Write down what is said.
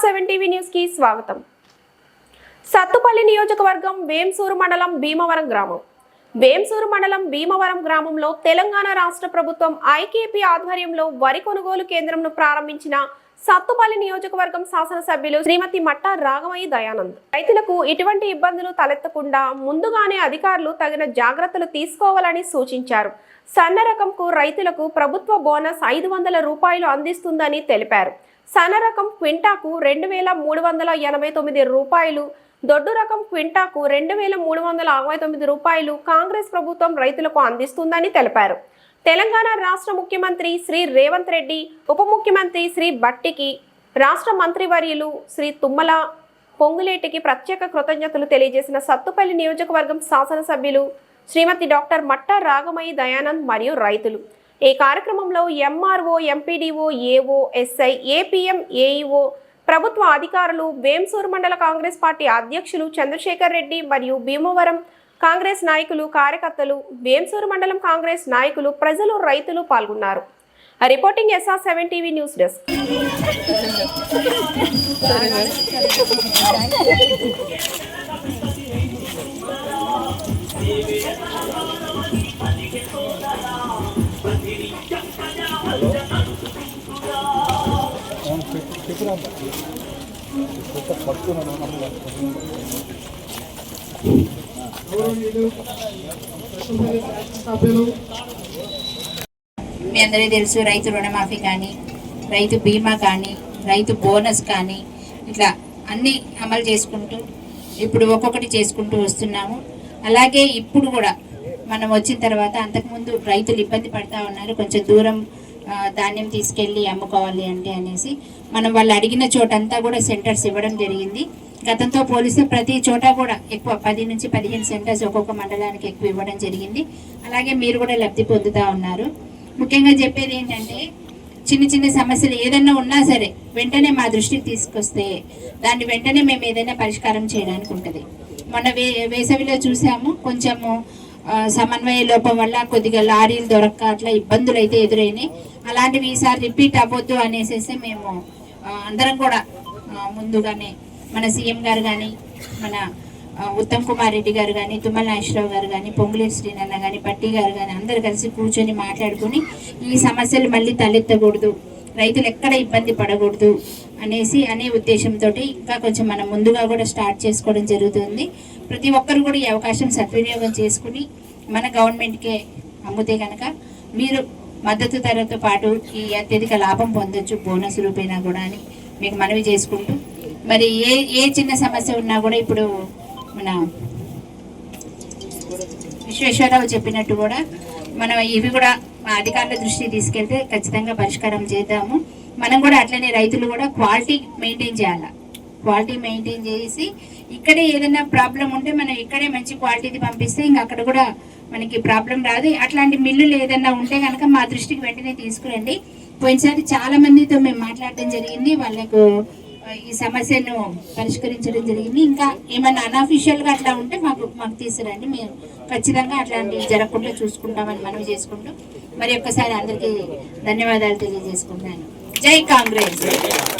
Seven TV న్యూస్కి స్వాగతం. సత్తుపల్లి నియోజకవర్గం వేంసూరు మండలం భీమవరం గ్రామం. వేంసూరు మండలం భీమవరం గ్రామంలో తెలంగాణ రాష్ట్ర ప్రభుత్వం ఐకేపీ ఆధ్వర్యంలో వరి కొనుగోలు కేంద్రంను ప్రారంభించిన సత్తుపల్లి నియోజకవర్గం శాసనసభ్యులు శ్రీమతి మట్టా రాగమయ్య దయానంద్. రైతులకు ఎటువంటి ఇబ్బందులు తలెత్తకుండా ముందుగానే అధికారులు తగిన జాగ్రత్తలు తీసుకోవాలని సూచించారు. సన్న రకంకు రైతులకు ప్రభుత్వ బోనస్ ఐదు వందల రూపాయలు అందిస్తుందని తెలిపారు. సన్న రకం క్వింటాకు రెండు వేల మూడు వందల ఎనభై తొమ్మిది రూపాయలు దొడ్డు రకం క్వింటాకు రెండు వేల మూడు వందల అరవై తొమ్మిది రూపాయలు కాంగ్రెస్ ప్రభుత్వం రైతులకు అందిస్తుందని తెలిపారు. తెలంగాణ రాష్ట్ర ముఖ్యమంత్రి శ్రీ రేవంత్ రెడ్డి ఉప ముఖ్యమంత్రి శ్రీ భట్టికి రాష్ట్ర మంత్రివర్యులు శ్రీ తుమ్మల పొంగులేటికి ప్రత్యేక కృతజ్ఞతలు తెలియజేసిన సత్తుపల్లి నియోజకవర్గం శాసనసభ్యులు శ్రీమతి డాక్టర్ మట్టా రాగమయ్య దయానంద్ మరియు రైతులు. ఈ కార్యక్రమంలో MRO MPDO AO SI APM AEO ప్రభుత్వ అధికారులు వేంసూరు మండల కాంగ్రెస్ పార్టీ అధ్యక్షులు చంద్రశేఖర్ రెడ్డి మరియు భీమవరం కాంగ్రెస్ నాయకులు కార్యకర్తలు వేంసూరు మండలం కాంగ్రెస్ నాయకులు ప్రజలు రైతులు పాల్గొన్నారు. Reporting S R seven TV news desk. మీ అందరికీ తెలుసు రైతు రుణమాఫీ కానీ రైతు బీమా కానీ రైతు బోనస్ కానీ ఇట్లా అన్నీ అమలు చేసుకుంటూ ఇప్పుడు ఒక్కొక్కటి చేసుకుంటూ వస్తున్నాము. అలాగే ఇప్పుడు కూడా మనం వచ్చిన తర్వాత అంతకుముందు రైతులు ఇబ్బంది పడతా ఉన్నారు కొంచెం దూరం ధాన్యం తీసుకెళ్ళి అమ్ముకోవాలి అంటే అనేసి మనం వాళ్ళు అడిగిన చోటంతా కూడా సెంటర్స్ ఇవ్వడం జరిగింది. గతంతో పోలిస్తే ప్రతి చోట కూడా ఎక్కువ పది నుంచి పదిహేను సెంటర్స్ ఒక్కొక్క మండలానికి ఎక్కువ ఇవ్వడం జరిగింది. అలాగే మీరు కూడా లబ్ధి పొందుతూ ఉన్నారు. ముఖ్యంగా చెప్పేది ఏంటంటే చిన్న చిన్న సమస్యలు ఏదైనా ఉన్నా సరే వెంటనే మా దృష్టికి తీసుకొస్తే దాన్ని వెంటనే మేము ఏదైనా పరిష్కారం చేయడానికి ఉంటుంది. మొన్న వే వేసవిలో చూసాము కొంచెము సమన్వయ లోపం వల్ల కొద్దిగా లారీలు దొరక్క అట్లా ఇబ్బందులు అయితే ఎదురైనాయి. అలాంటివి ఈసారి రిపీట్ అవ్వద్దు అనేసి మేము అందరం కూడా ముందుగానే మన సీఎం గారు కానీ మన ఉత్తమ్ కుమార్ రెడ్డి గారు కానీ తుమ్మల నాగేశ్వరరావు గారు కానీ పొంగులేటి శ్రీనన్న కానీ పట్టి గారు కానీ అందరు కలిసి కూర్చొని మాట్లాడుకుని ఈ సమస్యలు మళ్ళీ తలెత్తకూడదు రైతులు ఎక్కడ ఇబ్బంది పడకూడదు అనేసి అనే ఉద్దేశంతో ఇంకా కొంచెం మనం ముందుగా కూడా స్టార్ట్ చేసుకోవడం జరుగుతుంది. ప్రతి ఒక్కరు కూడా ఈ అవకాశం సద్వినియోగం చేసుకుని మన గవర్నమెంట్కే అమ్ముతే కనుక మీరు మద్దతు ధరతో పాటు ఈ అత్యధిక లాభం పొందొచ్చు బోనస్ రూపేనా కూడా అని మీకు మనవి చేసుకుంటూ. మరి ఏ ఏ చిన్న సమస్య ఉన్నా కూడా ఇప్పుడు మన విశ్వేశ్వరరావు చెప్పినట్టు కూడా మనం ఇవి కూడా అధికారుల దృష్టికి తీసుకెళ్తే ఖచ్చితంగా పరిష్కారం చేద్దాము. మనం కూడా అట్లనే రైతులు కూడా క్వాలిటీ మెయింటైన్ చేయాలి? క్వాలిటీ మెయింటైన్ చేసి ఇక్కడే ఏదైనా ప్రాబ్లం ఉంటే మనం ఇక్కడే మంచి క్వాలిటీది పంపిస్తే ఇంకా అక్కడ కూడా మనకి ప్రాబ్లం రాదు. అట్లాంటి మిల్లులు ఏదైనా ఉంటే కనుక మా దృష్టికి వెంటనే తీసుకురండి. పోయినసారి చాలా మందితో మేము మాట్లాడడం జరిగింది. వాళ్ళకు ఈ సమస్యను పరిష్కరించడం జరిగింది. ఇంకా ఏమైనా అన్అఫీషియల్గా అట్లా ఉంటే మాకు మాకు తీసుకురండి. మేము ఖచ్చితంగా అట్లాంటివి జరగకుండా చూసుకుంటామని మనవి చేసుకుంటూ మరి ఒక్కసారి అందరికీ ధన్యవాదాలు తెలియజేసుకుంటున్నాను. జై కాంగ్రెస్!